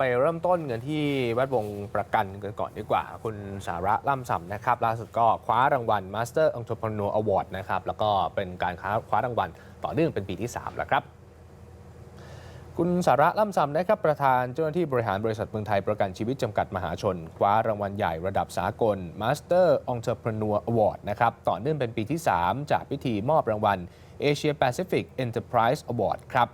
ไปเริ่มต้นกันที่แวดวงประกันกันก่อนดีกว่า คุณสาระล่ำส่ำนะครับล่าสุดก็คว้ารางวัล Master Entrepreneur Award นะครับแล้วก็เป็นการคว้าวารางวัลต่อเนื่องเป็นปีที่ 3 แล้วครับ คุณสาระล่ำซำนะครับประธานเจ้าหน้าที่บริหารบริษัทเมืองไทยประกันชีวิตจำกัดมหาชน คว้ารางวัลใหญ่ระดับสากล Master Entrepreneur Award นะครับต่อเนื่องเป็นปีที่ 3 จากพิธีมอบรางวัล Asia Pacific Enterprise Award ครับ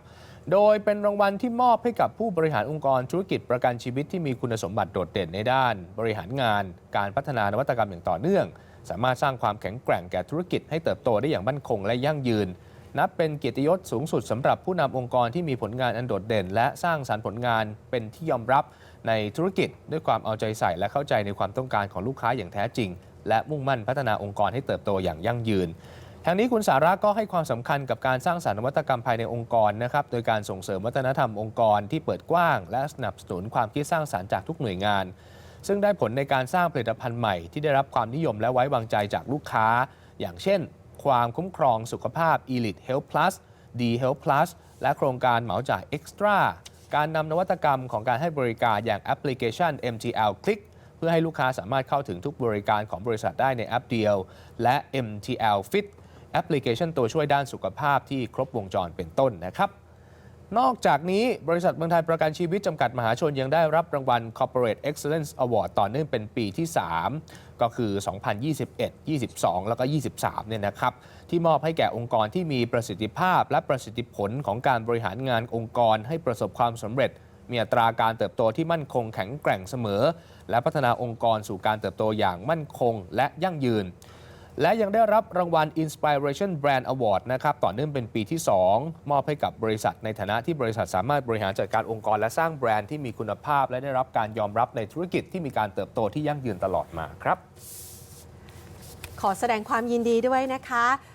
โดยเป็นรางวัลที่มอบให้กับผู้บริหารองค์กรธุรกิจประกันชีวิตที่มีคุณสมบัติโดดเด่นในด้าน บริหารงาน การพัฒนานวัตกรรมอย่างต่อเนื่อง สามารถสร้างความแข็งแกร่งแก่ธุรกิจให้เติบโตได้อย่างมั่นคงและยั่งยืน นับเป็นเกียรติยศสูงสุดสำหรับผู้นำองค์กรที่มีผลงานอันโดดเด่น และสร้างสารรค์ผลงานเป็นที่ยอมรับในธุรกิจ ด้วยความเอาใจใส่และเข้าใจในความต้องการของลูกค้าอย่างแท้จริง และมุ่งมั่นพัฒนาองค์กรให้เติบโตอย่างยั่งยืน ทางนี้คุณสาระก็ให้ความสำคัญกับการสร้างสรรค์นวัตกรรมภายในองค์กรนะครับ โดยการส่งเสริมวัฒนธรรมองค์กรที่เปิดกว้าง และสนับสนุนความคิดสร้างสรรค์จากทุกหน่วยงาน ซึ่งได้ผลในการสร้างผลิตภัณฑ์ใหม่ที่ได้รับความนิยมและไว้วางใจจากลูกค้า อย่างเช่น ความคุ้มครองสุขภาพ Elite Health Plus D Health Plus และโครงการเหมาจ่าย Extra การนำนวัตกรรมของการให้บริการอย่างแอปพลิเคชัน MTL Click เพื่อให้ลูกค้าสามารถเข้าถึงทุกบริการของบริษัทได้ในแอปเดียว และ MTL Fit แอปพลิเคชันตัวช่วยด้านสุขภาพที่ครบวงจรเป็นต้นนะครับ นอกจากนี้บริษัทเมืองไทยประกันชีวิตจำกัดมหาชนยังได้รับรางวัล Corporate Excellence Award ต่อเนื่องเป็นปีที่ 3 ก็คือ 2021 22 แล้วก็ 23 เนี่ยนะครับ ที่มอบให้แก่องค์กรที่มีประสิทธิภาพและประสิทธิผลของการบริหารงานองค์กรให้ประสบความสำเร็จมีอัตราการเติบโตที่มั่นคงแข็งแกร่งเสมอ และพัฒนาองค์กรสู่การเติบโตอย่างมั่นคงและยั่งยืน และยังได้รับรางวัล Inspiration Brand Award นะครับต่อเนื่องเป็นปีที่ 2 มอบให้กับบริษัทในฐานะที่บริษัทสามารถบริหารจัดการองค์กร และสร้างแบรนด์ที่มีคุณภาพ และได้รับการยอมรับในธุรกิจที่มีการเติบโตที่ยั่งยืนตลอดมาครับ ขอแสดงความยินดีด้วยนะคะ